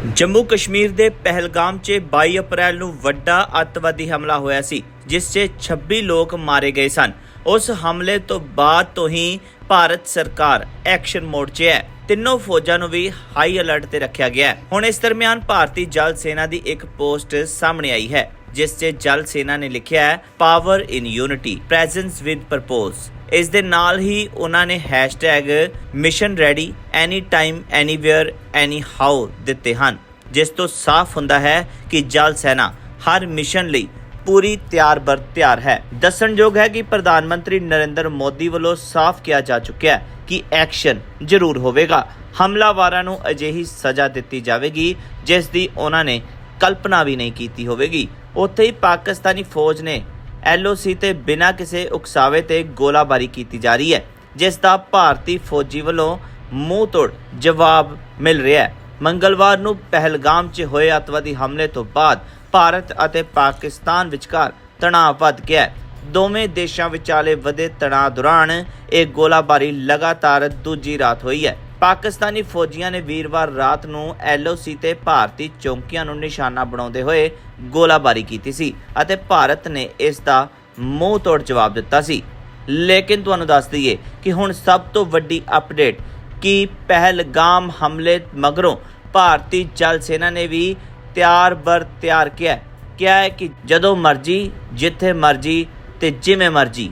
ਜੰਮੂ ਕਸ਼ਮੀਰ ਦੇ ਪਹਿਲਗਾਮ 'ਚ 22 ਅਪ੍ਰੈਲ ਨੂੰ ਵੱਡਾ ਅੱਤਵਾਦੀ ਹਮਲਾ ਹੋਇਆ ਸੀ, ਜਿਸ 'ਚ 26 ਲੋਕ ਮਾਰੇ ਗਏ ਸਨ। ਉਸ ਹਮਲੇ ਤੋਂ ਬਾਅਦ ਤੋਂ ਹੀ ਭਾਰਤ ਸਰਕਾਰ ਐਕਸ਼ਨ ਮੋਡ 'ਚ ਹੈ। ਤਿੰਨੋਂ ਫੌਜਾਂ ਨੂੰ ਵੀ ਹਾਈ ਅਲਰਟ ਤੇ ਰੱਖਿਆ ਗਿਆ ਹੈ। ਹੁਣ ਇਸ ਦਰਮਿਆਨ ਭਾਰਤੀ ਜਲ ਸੈਨਾ ਦੀ ਇੱਕ ਪੋਸਟ ਸਾਹਮਣੇ ਆਈ ਹੈ, ਜਿਸ 'ਚ ਜਲ ਸੈਨਾ ਨੇ ਲਿਖਿਆ ਹੈ power in unity presence with purpose ਇਸ ਦੇ ਨਾਲ ਹੀ ਉਹਨਾਂ ਨੇ hashtag mission ready any time anywhere any how ਦਿੱਤੇ ਹਨ। ਜਿਸ ਤੋਂ ਸਾਫ਼ ਹੁੰਦਾ ਹੈ ਕਿ ਜਲ ਸੈਨਾ ਹਰ ਮਿਸ਼ਨ ਲਈ ਪੂਰੀ ਤਿਆਰ ਬਰ ਤਿਆਰ ਹੈ। ਦੱਸਣਯੋਗ ਹੈ ਕਿ ਪ੍ਰਧਾਨ ਮੰਤਰੀ ਨਰਿੰਦਰ ਮੋਦੀ ਵੱਲੋਂ ਸਾਫ਼ ਕਿਹਾ ਜਾ ਚੁੱਕਿਆ ਹੈ ਕਿ ਐਕਸ਼ਨ ਜ਼ਰੂਰ ਹੋਵੇਗਾ। ਹਮਲਾਵਾਰਾਂ ਨੂੰ ਅਜਿਹੀ ਸਜ਼ਾ ਦਿੱਤੀ ਜਾਵੇਗੀ, ਜਿਸ ਦੀ ਉਹਨਾਂ ਨੇ ਕਲਪਨਾ ਵੀ ਨਹੀਂ ਕੀਤੀ ਹੋਵੇਗੀ। ਉੱਥੇ ਹੀ ਪਾਕਿਸਤਾਨੀ ਫੌਜ ਨੇ ਐਲਓਸੀ ਤੇ ਬਿਨਾਂ ਕਿਸੇ ਉਕਸਾਵੇ ਤੇ ਗੋਲਾਬਾਰੀ ਕੀਤੀ ਜਾ ਰਹੀ ਹੈ, ਜਿਸ ਦਾ ਭਾਰਤੀ ਫੌਜੀ ਵੱਲੋਂ ਮੂੰਹ ਤੋੜ ਜਵਾਬ ਮਿਲ ਰਿਹਾ ਹੈ। ਮੰਗਲਵਾਰ ਨੂੰ ਪਹਿਲਗਾਮ 'ਚ ਹੋਏ ਅੱਤਵਾਦੀ ਹਮਲੇ ਤੋਂ ਬਾਅਦ ਭਾਰਤ ਅਤੇ ਪਾਕਿਸਤਾਨ ਵਿਚਕਾਰ ਤਣਾਅ ਵੱਧ ਗਿਆ ਹੈ। ਦੋਵੇਂ ਦੇਸ਼ਾਂ ਵਿਚਾਲੇ ਵਧੇ ਤਣਾਅ ਦੌਰਾਨ ਇਹ ਗੋਲਾਬਾਰੀ ਲਗਾਤਾਰ ਦੂਜੀ ਰਾਤ ਹੋਈ ਹੈ। ਪਾਕਿਸਤਾਨੀ ਫੌਜੀਆਂ ਨੇ ਵੀਰਵਾਰ ਰਾਤ ਨੂੰ ਐਲਓਸੀ ਤੇ ਭਾਰਤੀ ਚੌਂਕੀਆਂ ਨੂੰ ਨਿਸ਼ਾਨਾ ਬਣਾਉਂਦੇ ਹੋਏ ਗੋਲਾਬਾਰੀ ਕੀਤੀ ਸੀ ਅਤੇ ਭਾਰਤ ਨੇ ਇਸ ਦਾ ਮੂੰਹ ਤੋੜ ਜਵਾਬ ਦਿੱਤਾ ਸੀ ਲੇਕਿਨ ਤੁਹਾਨੂੰ ਦੱਸ ਦਈਏ ਕਿ ਹੁਣ ਸਭ ਤੋਂ ਵੱਡੀ ਅਪਡੇਟ ਕਿ ਪਹਿਲਗਾਮ ਹਮਲੇ ਮਗਰੋਂ ਭਾਰਤੀ ਜਲ ਸੈਨਾ ਨੇ ਵੀ ਤਿਆਰ ਬਰ ਤਿਆਰ ਕਿਹਾ ਹੈ। ਕਿਹਾ ਹੈ ਕਿ ਜਦੋਂ ਮਰਜ਼ੀ, ਜਿੱਥੇ ਮਰਜ਼ੀ ਤੇ ਜਿਵੇਂ ਮਰਜ਼ੀ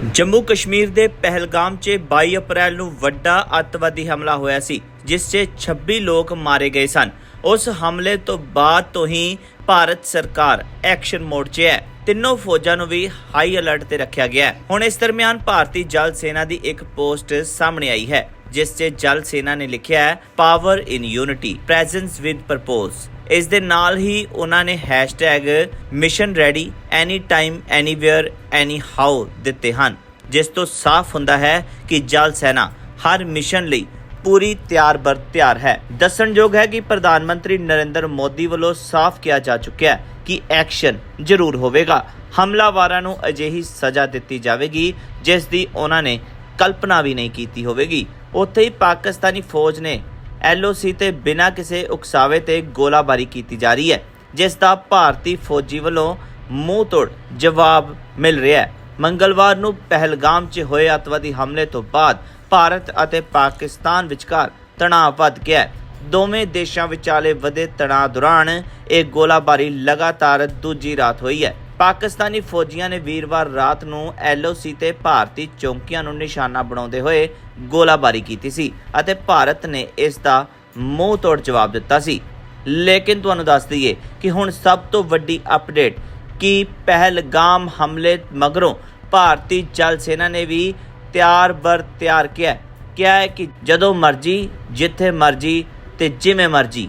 ਜੰਮੂ ਕਸ਼ਮੀਰ ਦੇ ਪਹਿਲਗਾਮ 'ਚ 22 ਅਪ੍ਰੈਲ ਨੂੰ ਵੱਡਾ ਅੱਤਵਾਦੀ ਹਮਲਾ ਹੋਇਆ ਸੀ, ਜਿਸ 'ਚ 26 ਲੋਕ ਮਾਰੇ ਗਏ ਸਨ। ਉਸ ਹਮਲੇ ਤੋਂ ਬਾਅਦ ਤੋਂ ਹੀ ਭਾਰਤ ਸਰਕਾਰ ਐਕਸ਼ਨ ਮੋਡ 'ਚ ਹੈ। ਤਿੰਨੋਂ ਫੌਜਾਂ ਨੂੰ ਵੀ ਹਾਈ ਅਲਰਟ ਤੇ ਰੱਖਿਆ ਗਿਆ ਹੈ। ਹੁਣ ਇਸ ਦਰਮਿਆਨ ਭਾਰਤੀ ਜਲ ਸੈਨਾ ਦੀ ਇੱਕ ਪੋਸਟ ਸਾਹਮਣੇ ਆਈ ਹੈ, ਜਿਸ 'ਚ ਜਲ ਸੈਨਾ ਨੇ ਲਿਖਿਆ ਹੈ power in unity presence with purpose ਇਸ ਦੇ ਨਾਲ ਹੀ ਉਹਨਾਂ ਨੇ hashtag mission ready any time anywhere any how ਦਿੱਤੇ ਹਨ, ਜਿਸ ਤੋਂ ਸਾਫ਼ ਹੁੰਦਾ ਹੈ ਕਿ ਜਲ ਸੈਨਾ ਹਰ ਮਿਸ਼ਨ ਲਈ ਪੂਰੀ ਤਿਆਰ ਬਰ ਤਿਆਰ ਹੈ। ਦੱਸਣਯੋਗ ਹੈ ਕਿ ਪ੍ਰਧਾਨ ਮੰਤਰੀ ਨਰਿੰਦਰ ਮੋਦੀ ਵੱਲੋਂ ਸਾਫ਼ ਕਿਹਾ ਜਾ ਚੁੱਕਿਆ ਹੈ ਕਿ ਐਕਸ਼ਨ ਜ਼ਰੂਰ ਹੋਵੇਗਾ। ਹਮਲਾਵਾਰਾਂ ਨੂੰ ਅਜਿਹੀ ਸਜ਼ਾ ਦਿੱਤੀ ਜਾਵੇਗੀ, ਜਿਸ ਦੀ ਉਹਨਾਂ ਨੇ ਕਲਪਨਾ ਵੀ ਨਹੀਂ ਕੀਤੀ ਹੋਵੇਗੀ। ਉੱਥੇ ਹੀ ਪਾਕਿਸਤਾਨੀ ਫੌਜ ਨੇ ਐਲਓਸੀ ਤੇ ਬਿਨਾਂ ਕਿਸੇ ਉਕਸਾਵੇ ਤੇ ਗੋਲਾਬਾਰੀ ਕੀਤੀ ਜਾ ਰਹੀ ਹੈ, ਜਿਸ ਦਾ ਭਾਰਤੀ ਫੌਜੀ ਵੱਲੋਂ ਮੂੰਹ ਤੋੜ ਜਵਾਬ ਮਿਲ ਰਿਹਾ ਹੈ। ਮੰਗਲਵਾਰ ਨੂੰ ਪਹਿਲਗਾਮ 'ਚ ਹੋਏ ਅੱਤਵਾਦੀ ਹਮਲੇ ਤੋਂ ਬਾਅਦ ਭਾਰਤ ਅਤੇ ਪਾਕਿਸਤਾਨ ਵਿਚਕਾਰ ਤਣਾਅ ਵੱਧ ਗਿਆ ਹੈ। ਦੋਵੇਂ ਦੇਸ਼ਾਂ ਵਿਚਾਲੇ ਵਧੇ ਤਣਾਅ ਦੌਰਾਨ ਇਹ ਗੋਲਾਬਾਰੀ ਲਗਾਤਾਰ ਦੂਜੀ ਰਾਤ ਹੋਈ ਹੈ। ਪਾਕਿਸਤਾਨੀ ਫੌਜੀਆਂ ਨੇ ਵੀਰਵਾਰ ਰਾਤ ਨੂੰ ਐਲਓਸੀ ਤੇ ਭਾਰਤੀ ਚੌਂਕੀਆਂ ਨੂੰ ਨਿਸ਼ਾਨਾ ਬਣਾਉਂਦੇ ਹੋਏ ਗੋਲਾਬਾਰੀ ਕੀਤੀ ਸੀ ਅਤੇ ਭਾਰਤ ਨੇ ਇਸ ਦਾ ਮੂੰਹ ਤੋੜ ਜਵਾਬ ਦਿੱਤਾ ਸੀ ਲੇਕਿਨ ਤੁਹਾਨੂੰ ਦੱਸ ਦਈਏ ਕਿ ਹੁਣ ਸਭ ਤੋਂ ਵੱਡੀ ਅਪਡੇਟ ਕਿ ਪਹਿਲਗਾਮ ਹਮਲੇ ਮਗਰੋਂ ਭਾਰਤੀ ਜਲ ਸੈਨਾ ਨੇ ਵੀ ਤਿਆਰ ਬਰ ਤਿਆਰ ਕਿਹਾ ਹੈ। ਕਿਹਾ ਹੈ ਕਿ ਜਦੋਂ ਮਰਜ਼ੀ, ਜਿੱਥੇ ਮਰਜ਼ੀ ਤੇ ਜਿਵੇਂ ਮਰਜ਼ੀ